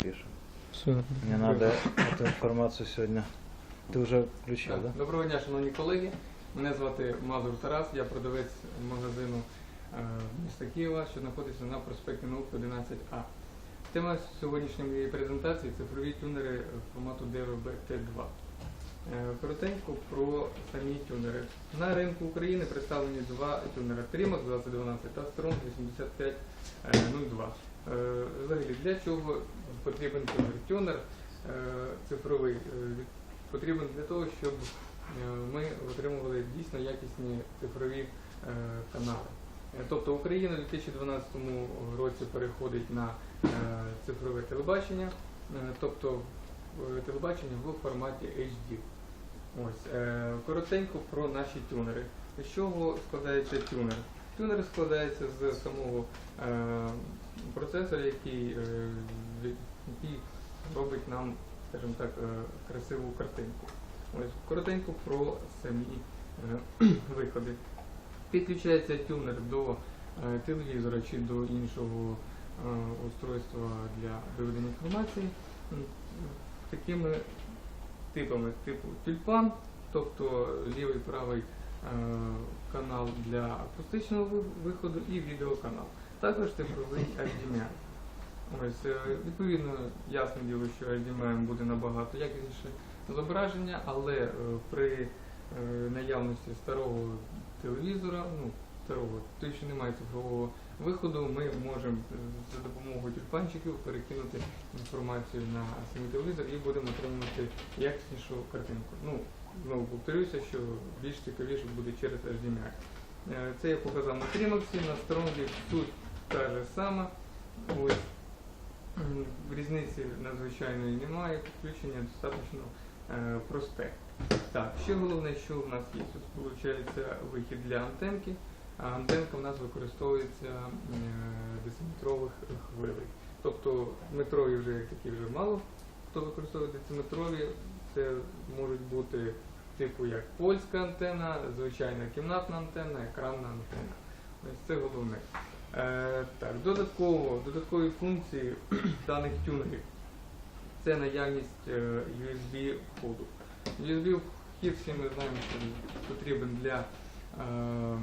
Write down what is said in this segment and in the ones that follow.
запишем. Все. Мне надо эту информацию сегодня. Ты уже включил, Так, да? Доброго дня, шановні колеги. Мене звати Мазур Тарас, я продавець магазину е, міста Києва, що знаходиться на проспекті Науки 11А. Тема сьогоднішньої моєї презентації цифрові тюнери формату DVB T2. Е, Коротенько про самі тюнери. На ринку України представлені два тюнери Trimax 2012 та Strong 8502. Е, Взагалі, для чого потрібен тюнер? Е, цифровий е, потрібен для того, щоб ми отримували дійсно якісні цифрові канали. Тобто Україна у 2012 році переходить на цифрове телебачення, тобто телебачення в форматі HD. Ось, коротенько про наші тюнери. З чого складається тюнер? Тюнер складається з самого е, процесора, який, е, який робить нам, скажімо так, е, красиву картинку. Ось коротенько про самі виходи. Підключається тюнер до телевізора чи до іншого устройства для виведення інформації такими типами, типу тюльпан, тобто лівий правий канал для акустичного виходу і відеоканал. Також цифровий HDMI. Ось, е, відповідно, ясне діло, що HDMI буде набагато якісніше зображення, але е, при е, наявності старого телевізора, ну, старого, той, що немає цифрового виходу, ми можемо е, за допомогою тюльпанчиків перекинути інформацію на самий телевізор і будемо отримувати якіснішу картинку. Ну, знову повторюся, що більш цікавіше буде через HDMI. Е, Це я показав на Trimux, на Strongy суть та же сама. Ось. Різниці надзвичайної немає, підключення достатньо е, просте. Так, ще головне, що в нас є. Тут виходить вихід для антенки. А антенка в нас використовується е, дециметрових хвилей. Тобто метрові вже такі вже мало хто використовує дециметрові. Це можуть бути типу як польська антена, звичайна кімнатна антенна, екранна антенна. Ось це головне. Е, так, додатково, додаткові функції даних тюнерів це наявність е, USB входу. USB вхід всі ми знаємо, що потрібен для е,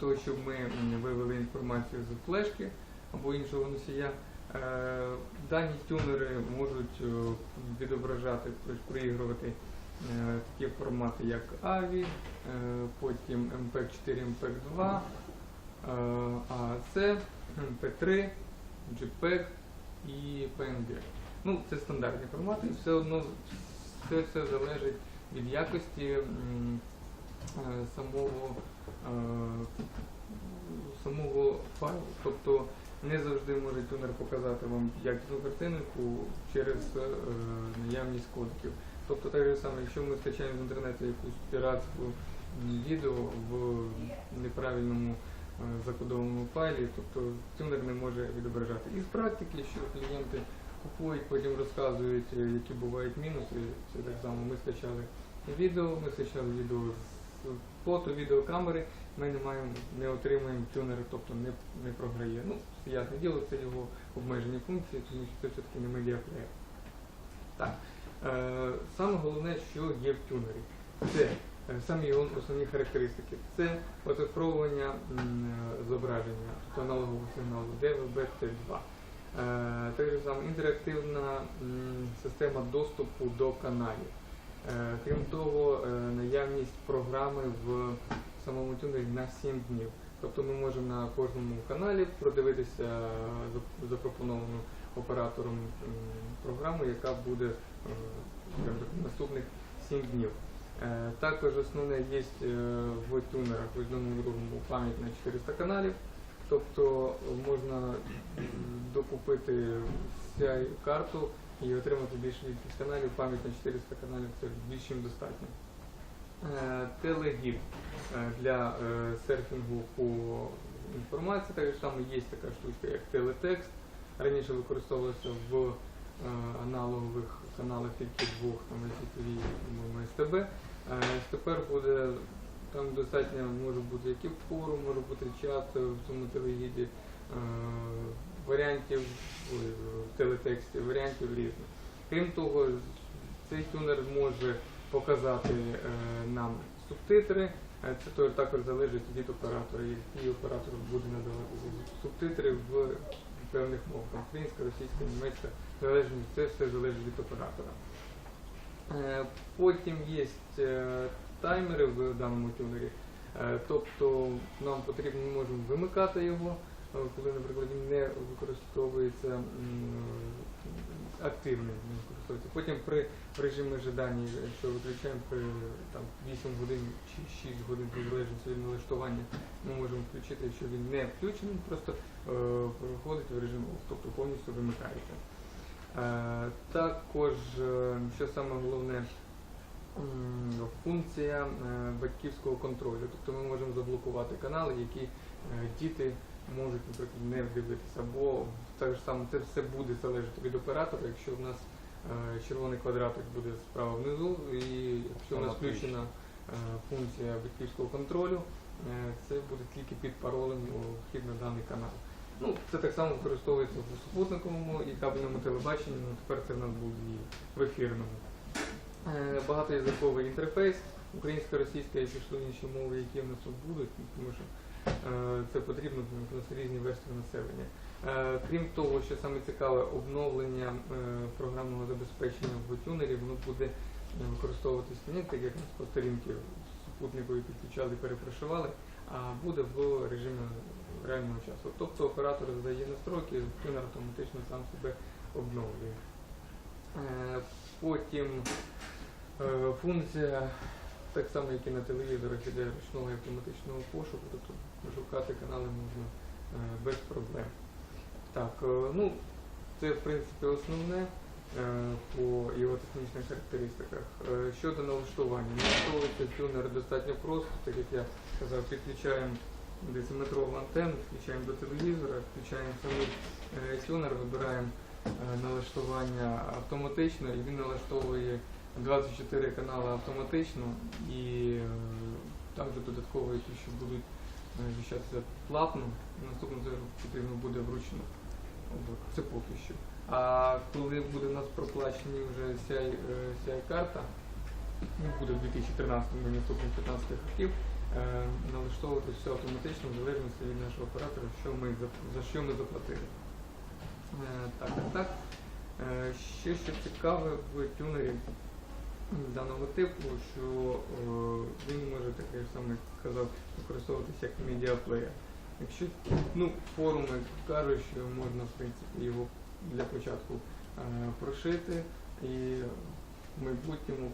того, щоб ми вивели інформацію з флешки або іншого носія. Е, дані тюнери можуть е, відображати, проігрувати е, такі формати, як AVI, потім MPEG-4, MPEG-2, е, AAC, MP3, JPEG і PNG. Ну, це стандартні формати, все одно це все залежить від якості самого, самого файлу. Тобто не завжди може тюнер показати вам якісну картинку через е, наявність кодиків. Тобто так же саме, якщо ми скачаємо з інтернету якусь піратську відео в неправильному е, закодованому файлі, тобто тюнер не може відображати. Із практики, що клієнти купують, потім розказують, е, які бувають мінуси. Це так само ми скачали відео, ми скачали відео з фото, відеокамери, ми не маємо, не отримуємо тюнер, тобто не, не програє. Ну, ясне діло, це його обмежені функції, тому що це все-таки не медіаплеєр. Так. Е, саме головне, що є в тюнері, це е, самі його основні характеристики. Це оцифровування е, зображення, тобто аналогового сигналу DVB-T2. Е, Так же інтерактивна м, система доступу до каналів. Е, Крім того, е, наявність програми в самому тюнері на 7 днів. Тобто ми можемо на кожному каналі продивитися запропоновану оператором програму, яка буде е, наступних 7 днів. Е, Також основне є е, в тюнерах в одному другому пам'ять на 400 каналів. Тобто можна докупити цю карту і отримати більше кількість каналів. Пам'ять на 400 каналів це більш ніж достатньо. Е, Телегід е, для е, серфінгу по інформації. Так само є така штучка, як телетекст. Раніше використовувалася в аналогових каналах тільки двох, там ICTV і СТБ. Тепер буде там достатньо може бути як форум, може бути чат в цьому телегіді, варіантів в телетексті, варіантів різних. Крім того, цей тюнер може показати е, нам субтитри. Е, Це також залежить від оператора, який оператор буде надавати субтитри в певних мовах. Українська, російська, німецька, залежить, це все залежить від оператора. Е, Потім є таймери в даному тюнері. Тобто нам потрібно, ми можемо вимикати його, коли, наприклад, не використовується активно не використовується. Потім при режимі ожидання, якщо виключаємо при там, 8 годин чи 6 годин при залежності від налаштування, ми можемо включити, якщо він не включений, просто е, переходить в режим тобто повністю вимикається. Е, також, е, що саме головне, функція батьківського контролю. Тобто ми можемо заблокувати канали, які діти можуть, наприклад, не дивитися. Або так ж само це все буде залежати від оператора, якщо в нас е, червоний квадратик буде справа внизу, і якщо у нас включена е, функція батьківського контролю, е, це буде тільки під паролем вхід на даний канал. Ну, це так само використовується в супутниковому і кабельному телебаченні, ну тепер це в нас буде і в ефірному. Багатоязиковий інтерфейс, українська, російська і пішли інші мови, які в нас тут будуть, тому що це потрібно, у різні верстви населення. Е, Крім того, що саме цікаве, обновлення е, програмного забезпечення в тюнері, воно буде е, використовуватися не так, як по сторінки супутникові підключали і перепрошивали, а буде в режимі реального часу. Тобто оператор задає настройки, тюнер автоматично сам себе обновлює. Е, Потім е, функція, так само як і на телевізорах, іде ручного автоматичного пошуку, тобто пошукати канали можна е, без проблем. Так, е, ну це в принципі основне е, по його технічних характеристиках. Щодо налаштування, налаштовується тюнер достатньо просто, так як я казав, підключаємо дециметрову антенну, включаємо до телевізора, включаємо самий тюнер, вибираємо налаштування автоматично і він налаштовує 24 канали автоматично і е, також додатково, які ще будуть е, віщатися платно. Наступно це потрібно буде вручну. От, Це поки що. А коли буде в нас проплачені вже CI, е, CI карта, ну, буде в 2013 і наступних 15 років, е, налаштовувати все автоматично в залежності від нашого оператора, що ми, за- що ми заплатили. Е, Так, так, так. Е, Ще що цікаве в тюнері даного типу, що е, він може, так як саме казав, використовуватися як медіаплеєр. Якщо ну, форуми кажуть, що можна в принципі його для початку е, прошити і в майбутньому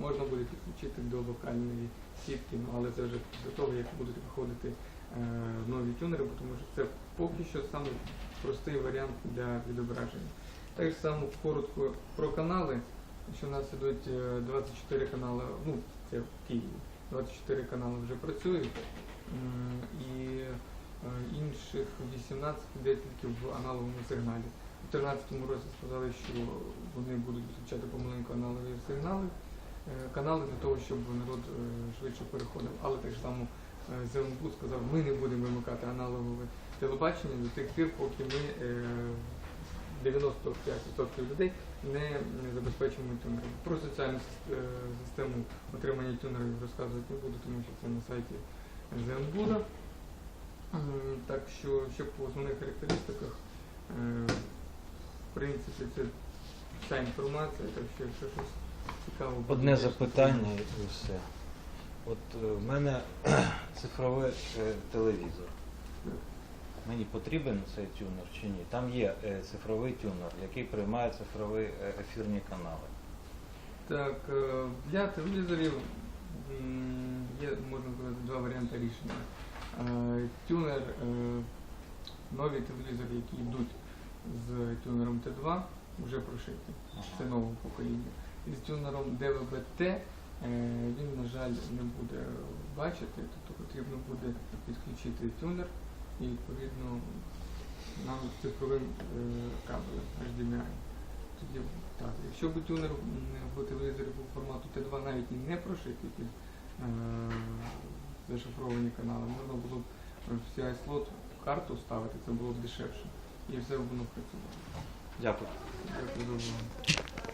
можна буде підключити до локальної сітки, ну, але це вже до того, як будуть виходити е, нові тюнери, тому що це поки що саме простий варіант для відображення. Так само коротко про канали, що у нас ідуть е, 24 канали, ну це в Києві, 24 канали вже працюють, і е, інших 18 йде тільки в аналоговому сигналі. У 2013 році сказали, що вони будуть виключати помаленьку аналогові сигнали, е, канали для того, щоб народ е, швидше переходив. Але так само е, Зеленбуд сказав, ми не будемо вимикати аналогове телебачення до тих пір, поки ми е, 95% людей не, забезпечимо тюнером. Про соціальну е, систему отримання тюнерів розказувати не буду, тому що це на сайті Зенбуда. Так що ще по основних характеристиках, е, в принципі, це вся інформація, так що якщо щось цікаво. Одне запитання і все. От е, в мене цифровий телевізор. Мені потрібен цей тюнер чи ні? Там є е, цифровий тюнер, який приймає цифрові е, ефірні канали. Так, е, для телевізорів м, є, можна сказати, два варіанти рішення. Е, Тюнер, е, нові телевізори, які йдуть з тюнером Т2, вже прошиті. Це нового покоління. І з тюнером ДВБ-Т е, він, на жаль, не буде бачити, тобто потрібно буде підключити тюнер і відповідно нам цифровим е, кабелем HDMI. Тоді так, якщо б тюнер м, в телевізорі був формату Т2 навіть і не прошитий під е, зашифровані канали, можна було б в CI слот карту ставити, це було б дешевше. І все воно працювало. Дякую. Дякую за увагу.